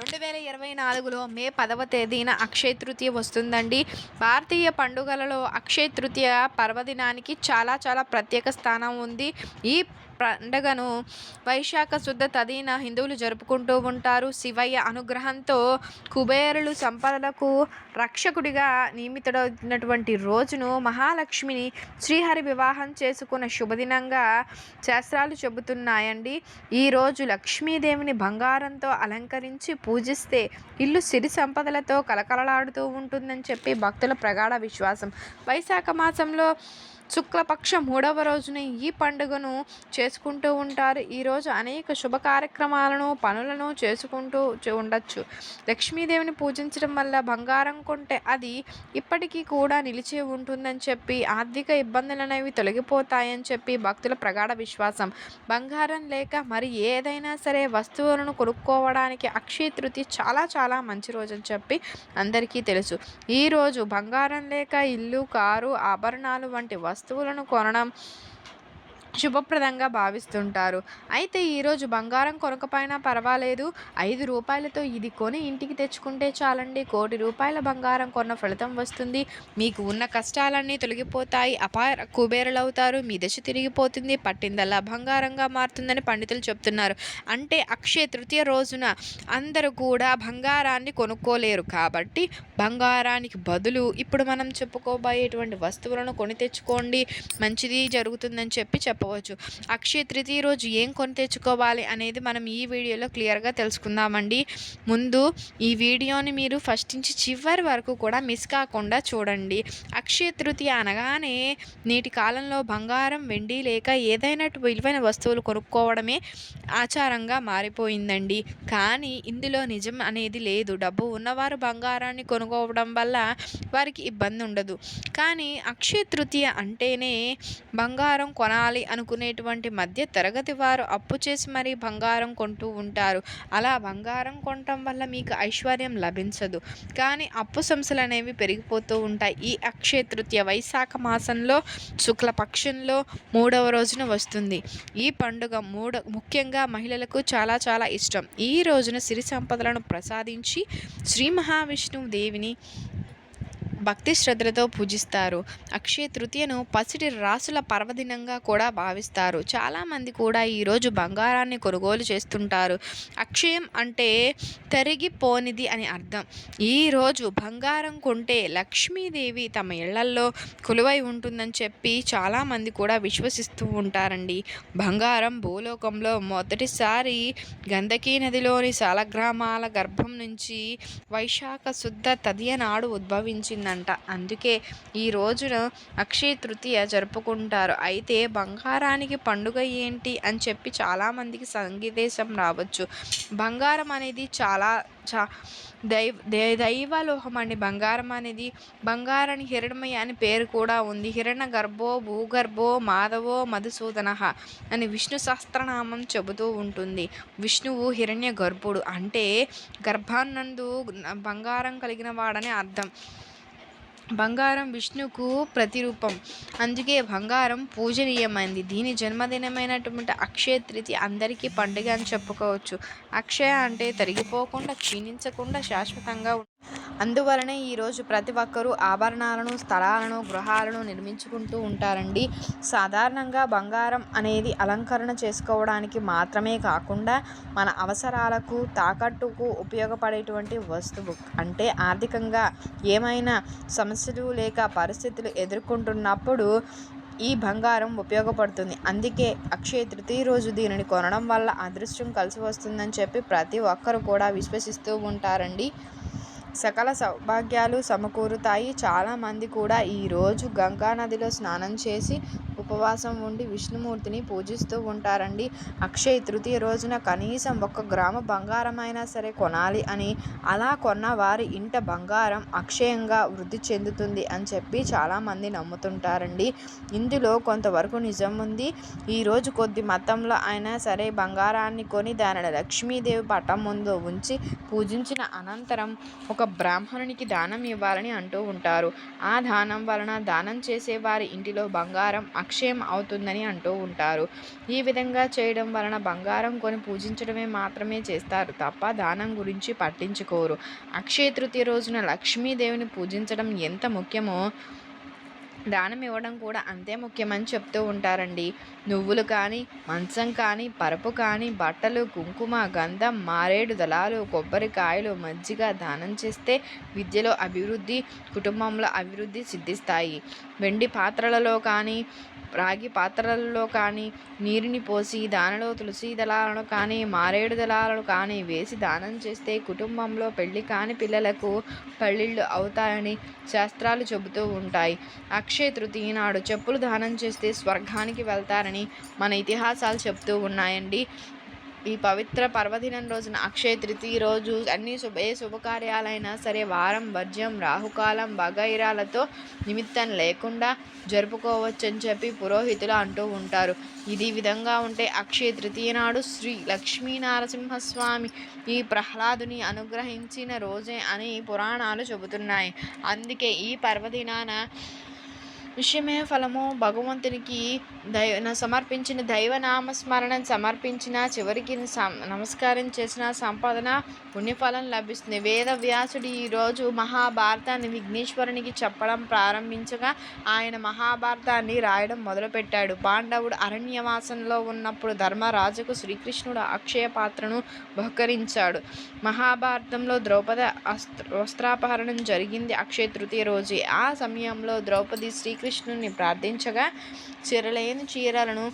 రెండు వేల ఇరవై నాలుగులో మే పదవ తేదీన అక్షయ తృతీయ వస్తుందండి. భారతీయ పండుగలలో అక్షయ తృతీయ పర్వదినానికి చాలా చాలా ప్రత్యేక స్థానం ఉంది. ఈ పండగను వైశాఖ శుద్ధ తదిన హిందువులు జరుపుకుంటూ ఉంటారు. శివయ్య అనుగ్రహంతో కుబేరులు సంపదలకు రక్షకుడిగా నియమితుడైనటువంటి రోజును మహాలక్ష్మిని శ్రీహరి వివాహం చేసుకున్న శుభదినంగా శాస్త్రాలు చెబుతున్నాయండి. ఈరోజు లక్ష్మీదేవిని బంగారంతో అలంకరించి పూజిస్తే ఇల్లు సిరి సంపదలతో కలకలలాడుతూ ఉంటుందని చెప్పి భక్తుల ప్రగాఢ విశ్వాసం. వైశాఖ మాసంలో శుక్లపక్ష మూడవ రోజున ఈ పండుగను చేసుకుంటూ ఉంటారు. ఈరోజు అనేక శుభ కార్యక్రమాలను పనులను చేసుకుంటూ ఉండొచ్చు. లక్ష్మీదేవిని పూజించడం వల్ల బంగారం కొంటే అది ఇప్పటికీ కూడా నిలిచి ఉంటుందని చెప్పి ఆర్థిక ఇబ్బందులు అనేవి తొలగిపోతాయని చెప్పి భక్తుల ప్రగాఢ విశ్వాసం. బంగారం లేక మరి ఏదైనా సరే వస్తువులను కొనుక్కోవడానికి అక్షయ తృతి చాలా చాలా మంచి రోజు అని చెప్పి అందరికీ తెలుసు. ఈరోజు బంగారం లేక ఇల్లు కారు ఆభరణాలు వంటి వస్తువులు వస్తువులను కొనడం శుభప్రదంగా భావిస్తుంటారు. అయితే ఈరోజు బంగారం కొనకపోయినా పర్వాలేదు. ఐదు రూపాయలతో ఇది కొని ఇంటికి తెచ్చుకుంటే చాలండి. కోటి రూపాయల బంగారం కొన్న ఫలితం వస్తుంది. మీకు ఉన్న కష్టాలన్నీ తొలగిపోతాయి. అపాయ కుబేరులవుతారు. మీ దశ తిరిగిపోతుంది. పట్టిందల్లా బంగారంగా మారుతుందని పండితులు చెప్తున్నారు. అంటే అక్షయ తృతీయ రోజున అందరూ కూడా బంగారాన్ని కొనుక్కోలేరు. కాబట్టి బంగారానికి బదులు ఇప్పుడు మనం చెప్పుకోబోయేటువంటి వస్తువులను కొని తెచ్చుకోండి. మంచిది జరుగుతుందని చెప్పి చెప్ప చెప్పవచ్చు అక్షయ తృతీయ రోజు ఏం కొని తెచ్చుకోవాలి అనేది మనం ఈ వీడియోలో క్లియర్గా తెలుసుకుందామండి. ముందు ఈ వీడియోని మీరు ఫస్ట్ నుంచి చివరి వరకు కూడా మిస్ కాకుండా చూడండి. అక్షయ తృతీయ అనగానే నేటి కాలంలో బంగారం వెండి లేక ఏదైనా విలువైన వస్తువులు కొనుక్కోవడమే ఆచారంగా మారిపోయిందండి. కానీ ఇందులో నిజం అనేది లేదు. డబ్బు ఉన్నవారు బంగారాన్ని కొనుక్కోవడం వల్ల వారికి ఇబ్బంది ఉండదు కానీ అక్షయ తృతీయ అంటేనే బంగారం కొనాలి అని అనుకునేటువంటి మధ్య తరగతి వారు అప్పు చేసి మరీ బంగారం కొంటూ ఉంటారు. అలా బంగారం కొనటం వల్ల మీకు ఐశ్వర్యం లభించదు. కానీ అప్పు సంస్థలు అనేవి పెరిగిపోతూ ఉంటాయి. ఈ అక్షయ తృతీయ వైశాఖ మాసంలో శుక్లపక్షంలో మూడవ రోజున వస్తుంది. ఈ పండుగ మూడ ముఖ్యంగా మహిళలకు చాలా చాలా ఇష్టం. ఈ రోజున సిరి సంపదలను ప్రసాదించి శ్రీ మహావిష్ణువు దేవిని భక్తి శ్రద్ధలతో పూజిస్తారు. అక్షయ తృతీయను పసిటి రాసుల పర్వదినంగా కూడా భావిస్తారు. చాలామంది కూడా ఈరోజు బంగారాన్ని కొనుగోలు చేస్తుంటారు. అక్షయం అంటే తరిగిపోనిది అని అర్థం. ఈరోజు బంగారం కొంటే లక్ష్మీదేవి తమ ఇళ్ళల్లో కొలువై ఉంటుందని చెప్పి చాలామంది కూడా విశ్వసిస్తూ ఉంటారండి. బంగారం భూలోకంలో మొదటిసారి గంధకీ నదిలోని సాలగ్రామాల గర్భం నుంచి వైశాఖ శుద్ధ తదియ నాడు అంట అందుకే ఈ రోజున అక్షయ తృతీయ జరుపుకుంటారు. అయితే బంగారానికి పండుగ ఏంటి అని చెప్పి చాలామందికి సంగీదేశం రావచ్చు. బంగారం అనేది చాలా చా దైవ దైవలోహం అండి. బంగారం అనేది బంగారాన్ని హిరణమయ అని పేరు కూడా ఉంది. హిరణ గర్భో భూగర్భో మాధవో మధుసూదన అని విష్ణు సహస్రనామం చెబుతూ ఉంటుంది. విష్ణువు హిరణ్య గర్భుడు. అంటే గర్భాన్నందు బంగారం కలిగిన వాడని అర్థం. బంగారం విష్ణుకు ప్రతిరూపం. అందుకే బంగారం పూజనీయమైంది. దీని జన్మదినమైనటువంటి అక్షయ తృతీయ అందరికీ పండుగ అని చెప్పుకోవచ్చు. అక్షయ అంటే తరిగిపోకుండా క్షీణించకుండా శాశ్వతంగా అందువలనే ఈరోజు ప్రతి ఒక్కరూ ఆభరణాలను స్థలాలను గృహాలను నిర్మించుకుంటూ ఉంటారండి. సాధారణంగా బంగారం అనేది అలంకరణ చేసుకోవడానికి మాత్రమే కాకుండా మన అవసరాలకు తాకట్టుకు ఉపయోగపడేటువంటి వస్తువు. అంటే ఆర్థికంగా ఏమైనా సమస్యలు లేక పరిస్థితులు ఎదుర్కొంటున్నప్పుడు ఈ బంగారం ఉపయోగపడుతుంది. అందుకే అక్షయ తృతీయ రోజు దీనిని కొనడం వల్ల అదృష్టం కలిసి వస్తుందని చెప్పి ప్రతి ఒక్కరు కూడా విశ్వసిస్తూ ఉంటారండి. సకల సౌభాగ్యాలు సమకూరుతాయి. చాలామంది కూడా ఈరోజు గంగా నదిలో స్నానం చేసి ఉపవాసం ఉండి విష్ణుమూర్తిని పూజిస్తూ ఉంటారండి. అక్షయ తృతీయ రోజున కనీసం ఒక గ్రామ బంగారం అయినా సరే కొనాలి అని అలా కొన్న వారి ఇంట బంగారం అక్షయంగా వృద్ధి చెందుతుంది అని చెప్పి చాలామంది నమ్ముతుంటారండి. ఇందులో కొంతవరకు నిజం ఉంది. ఈరోజు కొద్ది మతంలో అయినా సరే బంగారాన్ని కొని దానిని లక్ష్మీదేవి పటం ముందు ఉంచి పూజించిన అనంతరం ఒక బ్రాహ్మణునికి దానం ఇవ్వాలని అంటూ ఉంటారు. ఆ దానం వలన దానం చేసే వారి ఇంటిలో బంగారం అక్షయం అవుతుందని అంటూ ఉంటారు. ఈ విధంగా చేయడం వలన బంగారం కొని పూజించడమే మాత్రమే చేస్తారు తప్ప దానం గురించి పట్టించుకోరు. అక్షయ తృతీయ రోజున లక్ష్మీదేవిని పూజించడం ఎంత ముఖ్యమో దానం ఇవ్వడం కూడా అంతే ముఖ్యమని చెప్తూ ఉంటారండి. నువ్వులు కానీ మంచం కానీ పరుపు కానీ బట్టలు కుంకుమ గంధం మారేడు దళాలు కొబ్బరికాయలు మజ్జిగ దానం చేస్తే విద్యలో అభివృద్ధి కుటుంబంలో అభివృద్ధి సిద్ధిస్తాయి. వెండి పాత్రలలో కానీ రాగి పాత్రలలో కానీ నీరుని పోసి దానిలో తులసి దళాలను కానీ మారేడు దళాలను కానీ వేసి దానం చేస్తే కుటుంబంలో పెళ్ళి కాని పిల్లలకు పెళ్ళిళ్ళు అవుతాయని శాస్త్రాలు చెబుతూ ఉంటాయి. అక్షయ తృతీయ నాడు చెప్పులు దానం చేస్తే స్వర్గానికి వెళ్తారని మన ఇతిహాసాలు చెప్తూ ఉన్నాయండి. ఈ పవిత్ర పర్వదినం రోజున అక్షయ తృతీయ రోజు అన్ని శుభ ఏ శుభకార్యాలైనా సరే వారం వర్జ్యం రాహుకాలం వగైరాలతో నిమిత్తం లేకుండా జరుపుకోవచ్చని చెప్పి పురోహితులు అంటూ ఉంటారు. ఇది విధంగా ఉంటే అక్షయ తృతీయ నాడు శ్రీ లక్ష్మీ నరసింహస్వామి ఈ ప్రహ్లాదుని అనుగ్రహించిన రోజే అని పురాణాలు చెబుతున్నాయి. అందుకే ఈ పర్వదినాన విషయమే ఫలము. భగవంతునికి దైవ సమర్పించిన దైవనామస్మరణం సమర్పించిన చివరికి నమస్కారం చేసిన సంపాదన పుణ్యఫలం లభిస్తుంది. వేద వ్యాసుడు ఈరోజు మహాభారతాన్ని విఘ్నేశ్వరునికి చెప్పడం ప్రారంభించగా ఆయన మహాభారతాన్ని రాయడం మొదలుపెట్టాడు. పాండవుడు అరణ్యవాసంలో ఉన్నప్పుడు ధర్మరాజుకు శ్రీకృష్ణుడు అక్షయ పాత్రను బహుకరించాడు. మహాభారతంలో ద్రౌపది వస్త్రాపహరణం జరిగింది అక్షయ తృతీయ రోజే. ఆ సమయంలో ద్రౌపది శ్రీకృష్ణ శ్రీకృష్ణుని ప్రార్థించగా చీరలేని చీరలను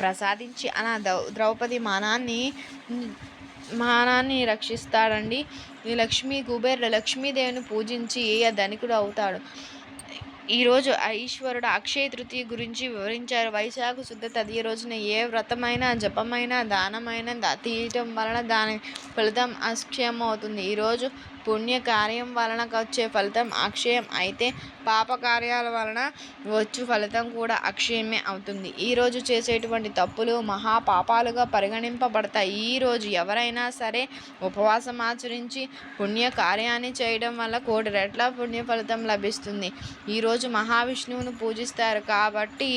ప్రసాదించి అలా ద్రౌపది మానాన్ని మానాన్ని రక్షిస్తాడండి. ఈ లక్ష్మీ కుబేర లక్ష్మీదేవిని పూజించి ధనికుడు అవుతాడు? ఈరోజు ఈశ్వరుడు అక్షయ తృతీయ గురించి వివరించారు. వైశాఖ శుద్ధ తదియ రోజున ఏ వ్రతమైన జపమైన దానమైన తీయటం వలన దాని ఫలితం అక్షయం అవుతుంది ఈరోజు పుణ్యకార్యం వలన వచ్చే ఫలితం అక్షయం. అయితే పాపకార్యాల వలన వచ్చు ఫలితం కూడా అక్షయమే అవుతుంది. ఈరోజు చేసేటువంటి తప్పులు మహాపాపాలుగా పరిగణింపబడతాయి. ఈరోజు ఎవరైనా సరే ఉపవాసం ఆచరించి పుణ్యకార్యాన్ని చేయడం వల్ల కోటి రెట్ల పుణ్య ఫలితం లభిస్తుంది. ఈరోజు మహావిష్ణువును పూజిస్తారు కాబట్టి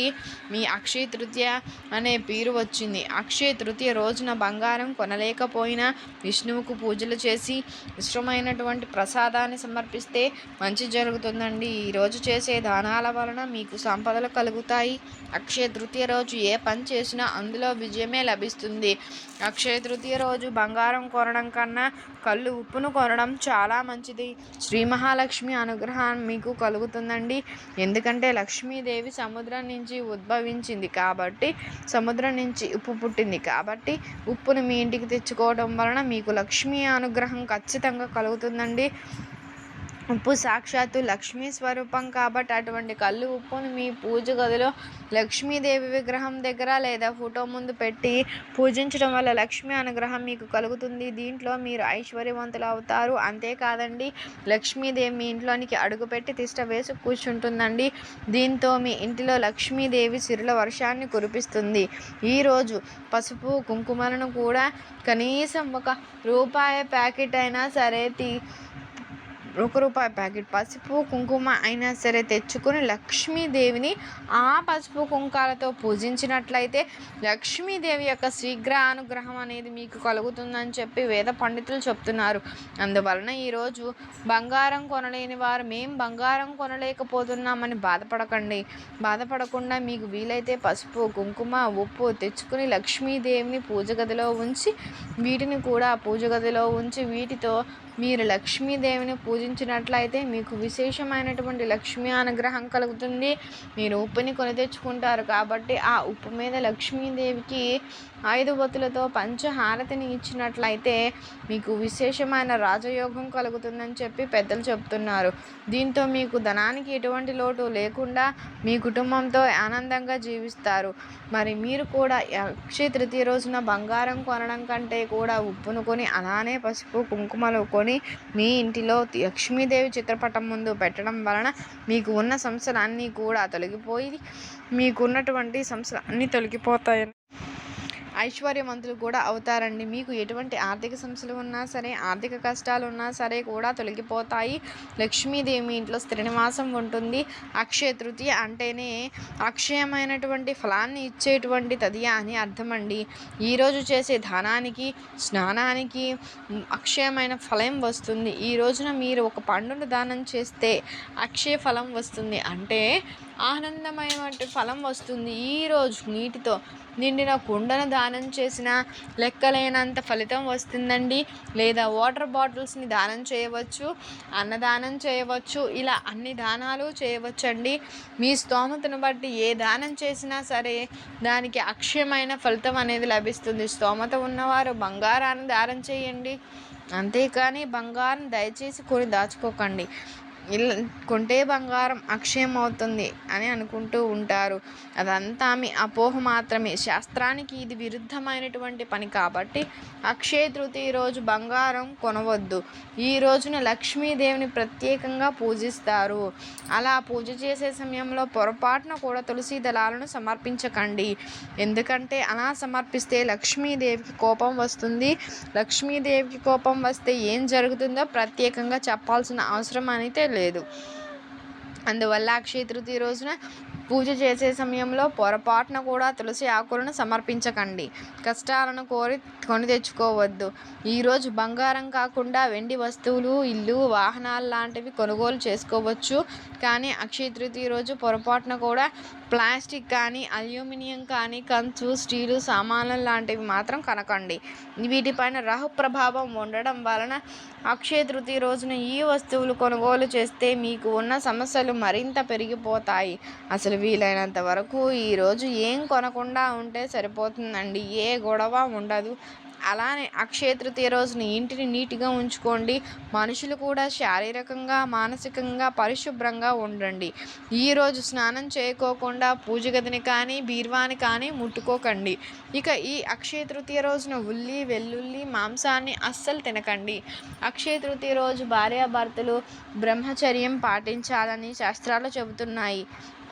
మీ అక్షయ తృతీయ అనే పేరు వచ్చింది. అక్షయ తృతీయ రోజున బంగారం కొనలేకపోయినా విష్ణువుకు పూజలు చేసి ఇష్టమైనటువంటి ప్రసాదాన్ని సమర్పిస్తే మంచి జరుగుతుందండి. ఈరోజు చేసే దానాల వలన మీకు సంపదలు కలుగుతాయి. అక్షయ తృతీయ రోజు ఏ పని చేసినా అందులో విజయమే లభిస్తుంది. అక్షయ తృతీయ రోజు బంగారం కొనడం కన్నా కళ్ళు ఉప్పును కొనడం చాలా మంచిది. శ్రీ మహాలక్ష్మి అనుగ్రహం మీకు కలుగుతుందండి. ఎందుకంటే లక్ష్మీదేవి సముద్రం నుంచి ఉద్భవించింది కాబట్టి సముద్రం నుంచి ఉప్పు పుట్టింది కాబట్టి ఉప్పును మీ ఇంటికి తెచ్చుకోవడం వలన మీకు లక్ష్మీ అనుగ్రహం ఖచ్చితంగా కలుగుతుంది. అవుతుందండి ఉప్పు సాక్షాత్తు లక్ష్మీ స్వరూపం కాబట్టి అటువంటి కళ్ళు ఉప్పును మీ పూజ గదిలో లక్ష్మీదేవి విగ్రహం దగ్గర లేదా ఫోటో ముందు పెట్టి పూజించడం వల్ల లక్ష్మీ అనుగ్రహం మీకు కలుగుతుంది. దీంట్లో మీరు ఐశ్వర్యవంతులు అవుతారు. అంతేకాదండి లక్ష్మీదేవి మీ ఇంట్లోనికి అడుగుపెట్టి తిష్ట వేసి కూర్చుంటుందండి. దీంతో మీ ఇంటిలో లక్ష్మీదేవి సిరుల వర్షాన్ని కురిపిస్తుంది. ఈరోజు పసుపు కుంకుమలను కూడా కనీసం ఒక రూపాయి ప్యాకెట్ అయినా సరే తీ ఒక రూపాయి ప్యాకెట్ పసుపు కుంకుమ అయినా సరే తెచ్చుకొని లక్ష్మీదేవిని ఆ పసుపు కుంకాలతో పూజించినట్లయితే లక్ష్మీదేవి యొక్క శీఘ్ర అనుగ్రహం అనేది మీకు కలుగుతుందని చెప్పి వేద పండితులు చెప్తున్నారు. అందువలన ఈరోజు బంగారం కొనలేని వారు మేం బంగారం కొనలేకపోతున్నామని బాధపడకండి. బాధపడకుండా మీకు వీలైతే పసుపు కుంకుమ ఉప్పు తెచ్చుకుని లక్ష్మీదేవిని పూజ గదిలో ఉంచి వీటిని కూడా పూజ గదిలో ఉంచి వీటితో మీరు లక్ష్మీదేవిని పూజించినట్లయితే మీకు విశేషమైనటువంటి లక్ష్మీ అనుగ్రహం కలుగుతుంది. మీరు ఉప్పుని కొని తెచ్చుకుంటారు కాబట్టి ఆ ఉప్పు మీద లక్ష్మీదేవికి ఐదు బొత్తులతో పంచహారతిని ఇచ్చినట్లయితే మీకు విశేషమైన రాజయోగం కలుగుతుందని చెప్పి పెద్దలు చెప్తున్నారు. దీంతో మీకు ధనానికి ఎటువంటి లోటు లేకుండా మీ కుటుంబంతో ఆనందంగా జీవిస్తారు. మరి మీరు కూడా అక్షయ తృతీయ రోజున బంగారం కొనడం కంటే కూడా ఉప్పును కొని అలానే పసుపు కుంకుమలు కొని మీ ఇంటిలో లక్ష్మీదేవి చిత్రపటం ముందు పెట్టడం వలన మీకు ఉన్న సమస్యలన్నీ కూడా తొలగిపోయి మీకున్నటువంటి సమస్యలు అన్నీ తొలగిపోతాయని ఐశ్వర్యవంతులు కూడా అవుతారండి. మీకు ఎటువంటి ఆర్థిక సమస్యలు ఉన్నా సరే ఆర్థిక కష్టాలు ఉన్నా సరే కూడా తొలగిపోతాయి. లక్ష్మీదేవి ఇంట్లో స్థిర నివాసం ఉంటుంది. అక్షయ తృతీయ అంటేనే అక్షయమైనటువంటి ఫలాన్ని ఇచ్చేటువంటి తదియ అని అర్థమండి. ఈరోజు చేసే దానానికి స్నానానికి అక్షయమైన ఫలం వస్తుంది. ఈ రోజున మీరు ఒక పండును దానం చేస్తే అక్షయ ఫలం వస్తుంది. అంటే ఆనందమైన ఫలం వస్తుంది ఈరోజు నీటితో. నిండిన కుండను దానం చేసిన లెక్కలేనంత ఫలితం వస్తుందండి. లేదా వాటర్ బాటిల్స్ని దానం చేయవచ్చు అన్నదానం చేయవచ్చు ఇలా అన్ని దానాలు చేయవచ్చండి. మీ స్తోమతను బట్టి ఏ దానం చేసినా సరే దానికి అక్షయమైన ఫలితం అనేది లభిస్తుంది. స్తోమత ఉన్నవారు బంగారాన్ని దానం చేయండి. అంతేకాని బంగారం దయచేసి కొని దాచుకోకండి. ఇల్లు కొంటే బంగారం అక్షయం అవుతుంది అని అనుకుంటూ ఉంటారు. అదంతా మీ అపోహ మాత్రమే. శాస్త్రానికి ఇది విరుద్ధమైనటువంటి పని కాబట్టి అక్షయ తృతీయ రోజు బంగారం కొనవద్దు. ఈ రోజున లక్ష్మీదేవిని ప్రత్యేకంగా పూజిస్తారు. అలా పూజ చేసే సమయంలో పొరపాటున కూడా తులసి దళాలను సమర్పించకండి. ఎందుకంటే అలా సమర్పిస్తే లక్ష్మీదేవికి కోపం వస్తుంది. లక్ష్మీదేవికి కోపం వస్తే ఏం జరుగుతుందో ప్రత్యేకంగా చెప్పాల్సిన అవసరం అయితే లేదు. అందువల్ల అక్షయ తృతీయ రోజున పూజ చేసే సమయంలో పొరపాటున కూడా తులసి ఆకులను సమర్పించకండి. కష్టాలను కోరి కొని తెచ్చుకోవద్దు. ఈరోజు బంగారం కాకుండా వెండి వస్తువులు ఇల్లు వాహనాలు లాంటివి కొనుగోలు చేసుకోవచ్చు. కానీ అక్షయ తృతీయ రోజు పొరపాటున కూడా ప్లాస్టిక్ కానీ అల్యూమినియం కానీ కంచు స్టీలు సామాన్లు లాంటివి మాత్రం కనకండి. వీటిపైన రాహు ప్రభావం ఉండడం వలన అక్షయ తృతీయ రోజున ఈ వస్తువులు కొనుగోలు చేస్తే మీకు ఉన్న సమస్యలు మరింత పెరిగిపోతాయి. అసలు వీలైనంత వరకు ఈరోజు ఏం కొనకుండా ఉంటే సరిపోతుందండి. ఏ గొడవ ఉండదు. అలానే అక్షయ తృతీయ రోజున ఇంటిని నీట్గా ఉంచుకోండి. మనుషులు కూడా శారీరకంగా మానసికంగా పరిశుభ్రంగా ఉండండి. ఈరోజు స్నానం చేయకోకుండా పూజ గదిని కానీ బీర్వాని కానీ ముట్టుకోకండి. ఇక ఈ అక్షయ తృతీయ రోజున ఉల్లి వెల్లుల్లి మాంసాన్ని అస్సలు తినకండి. అక్షయ తృతీయ రోజు భార్యాభర్తలు బ్రహ్మచర్యం పాటించాలని శాస్త్రాలు చెబుతున్నాయి.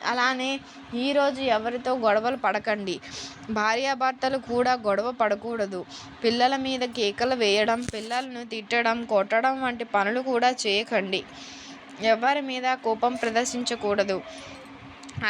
అలానే ఈరోజు ఎవరితో గొడవలు పడకండి. భార్యాభర్తలు కూడా గొడవ పడకూడదు. పిల్లల మీద కేకలు వేయడం పిల్లలను తిట్టడం కొట్టడం వంటి పనులు కూడా చేయకండి. ఎవరి మీద కోపం ప్రదర్శించకూడదు.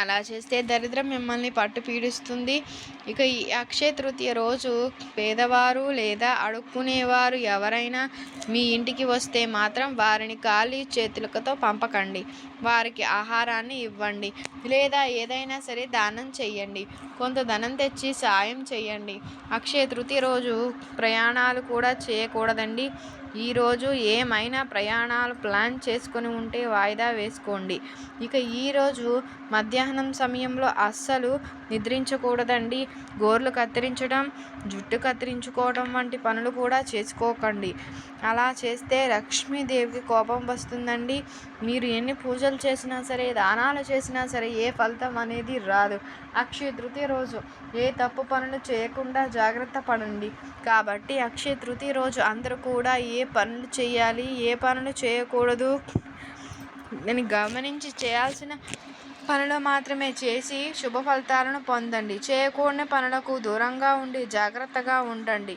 అలా చేస్తే దరిద్రం మిమ్మల్ని పట్టు పీడిస్తుంది. ఇక ఈ అక్షయ తృతీయ రోజు పేదవారు లేదా అడుక్కునేవారు ఎవరైనా మీ ఇంటికి వస్తే మాత్రం వారిని ఖాళీ చేతులతో పంపకండి. వారికి ఆహారాన్ని ఇవ్వండి. లేదా ఏదైనా సరే దానం చెయ్యండి. కొంత ధనం తెచ్చి సాయం చేయండి అక్షయ తృతీయ రోజు ప్రయాణాలు కూడా చేయకూడదండి. ఈరోజు ఏమైనా ప్రయాణాలు ప్లాన్ చేసుకొని ఉంటే వాయిదా వేసుకోండి. ఇక ఈరోజు మధ్యాహ్నం సమయంలో అస్సలు నిద్రించకూడదండి. గోర్లు కత్తిరించడం జుట్టు కత్తిరించుకోవడం వంటి పనులు కూడా చేసుకోకండి. అలా చేస్తే లక్ష్మీదేవికి కోపం వస్తుందండి. మీరు ఎన్ని పూజలు చేసినా సరే దానాలు చేసినా సరే ఏ ఫలితం అనేది రాదు. అక్షయ తృతీయ రోజు ఏ తప్పు పనులు చేయకుండా జాగ్రత్త పడండి. కాబట్టి అక్షయ తృతీయ రోజు అందరూ కూడా ఏ పనులు చేయాలి ఏ పనులు చేయకూడదు నేను గమనించి చేయాల్సిన పనులు మాత్రమే చేసి శుభ ఫలితాలను పొందండి. చేయకూడని పనులకు దూరంగా ఉండి జాగ్రత్తగా ఉండండి.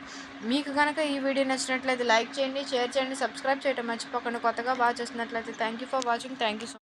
మీకు కనుక ఈ వీడియో నచ్చినట్లయితే లైక్ చేయండి షేర్ చేయండి సబ్స్క్రైబ్ చేయడం మర్చిపోకండి. కొత్తగా వాచ్ చేస్తున్నట్లయితే thank you for watching thank you so